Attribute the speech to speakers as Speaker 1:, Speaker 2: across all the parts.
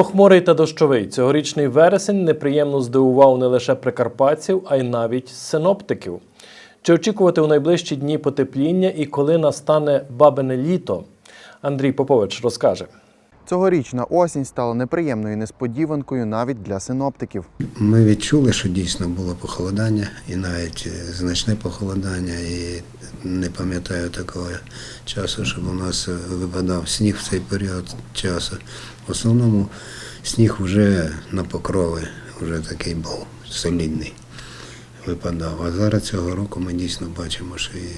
Speaker 1: Похмурий та дощовий цьогорічний вересень неприємно здивував не лише прикарпатців, а й навіть синоптиків. Чи очікувати у найближчі дні потепління і коли настане бабине літо? Андрій Попович розкаже.
Speaker 2: Цьогорічна осінь стала неприємною несподіванкою навіть для синоптиків.
Speaker 3: Ми відчули, що дійсно було похолодання, і навіть е, значне похолодання, і не пам'ятаю такого часу, щоб у нас випадав сніг в цей період часу. В основному сніг вже на покрови, вже такий був солідний випадав. А зараз цього року ми дійсно бачимо, що і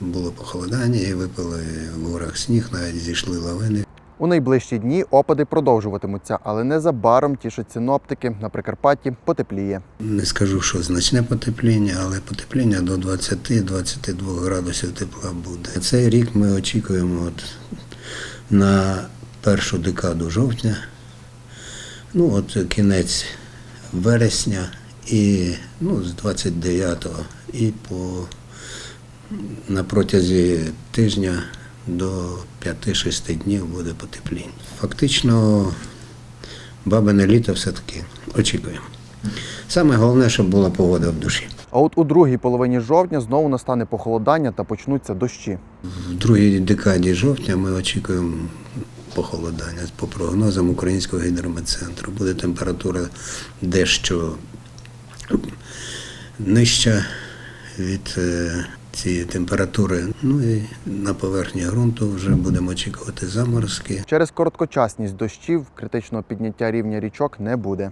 Speaker 3: було похолодання, і випали в горах сніг, навіть зійшли лавини.
Speaker 2: У найближчі дні опади продовжуватимуться, але незабаром тішать синоптики. На Прикарпатті потепліє.
Speaker 3: Не скажу, що значне потепління, але потепління до 20-22 градусів тепла буде. Цей рік ми очікуємо от на першу декаду жовтня, ну от кінець вересня і ну, з 29-го і по на протязі тижня до 5-6 днів буде потепління. Фактично, бабине літо все-таки очікуємо. Саме головне, щоб була погода в душі.
Speaker 2: А от у другій половині жовтня знову настане похолодання та почнуться дощі.
Speaker 3: В другій декаді жовтня ми очікуємо похолодання. По прогнозам Українського гідрометцентру буде температура дещо нижча від е, цієї температури. Ну і на поверхні ґрунту вже будемо очікувати заморозки.
Speaker 2: Через короткочасність дощів критичного підняття рівня річок не буде.